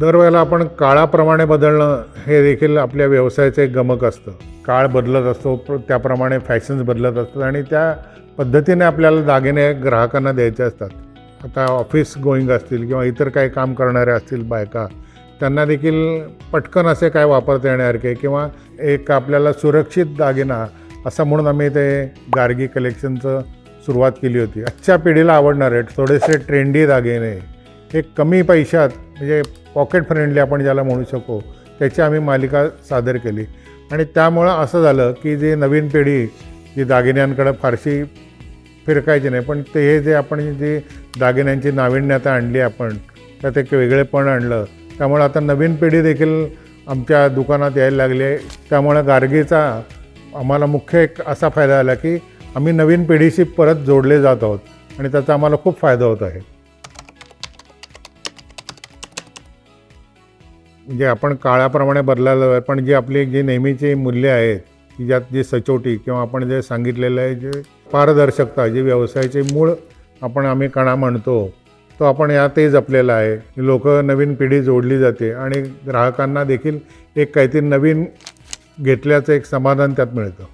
दरवेळेला आपण काळाप्रमाणे बदलणं हे देखील आपल्या व्यवसायाचं एक गमक असतं. काळ बदलत असतो त्याप्रमाणे फॅशन्स बदलत असतात आणि त्या पद्धतीने आपल्याला दागिने ग्राहकांना द्यायचे असतात. आता ऑफिस गोईंग असतील किंवा इतर काही काम करणारे असतील बायका त्यांना देखील पटकन असे काय वापरता येण्यासारखे किंवा एक आपल्याला सुरक्षित दागिना असं म्हणून आम्ही ते गार्गी कलेक्शनचं सुरुवात केली होती. आजच्या पिढीला आवडणारे थोडेसे ट्रेंडी दागिने हे कमी पैशात म्हणजे पॉकेट फ्रेंडली आपण ज्याला म्हणू शकू त्याची आम्ही मालिका सादर केली. आणि त्यामुळं असं झालं की जी नवीन पिढी जी दागिन्यांकडं फारशी फिरकायची नाही पण ते हे जे आपण जी दागिन्यांची नाविन्यता आणली आपण त्यात एक वेगळेपण आणलं. त्यामुळे आता नवीन पिढी देखील आमच्या दुकानात यायला लागली आहे. त्यामुळं गार्गीचा आम्हाला मुख्य एक असा फायदा आला की आम्ही नवीन पिढीशी परत जोडले जात आहोत आणि त्याचा आम्हाला खूप फायदा होत आहे. म्हणजे आपण काळाप्रमाणे बदलायला हवं पण जे आपली जी नेहमीची मूल्य आहेत की ज्यात जी सचोटी किंवा आपण जे सांगितलेलं आहे जे पारदर्शकता जी व्यवसायाचे मूळ आपण आम्ही कणा म्हणतो तो आपण यातही जपलेला आहे. लोक नवीन पिढी जोडली जाते आणि ग्राहकांना देखील एक काहीतरी नवीन घेतल्याचं एक समाधान त्यात मिळतं.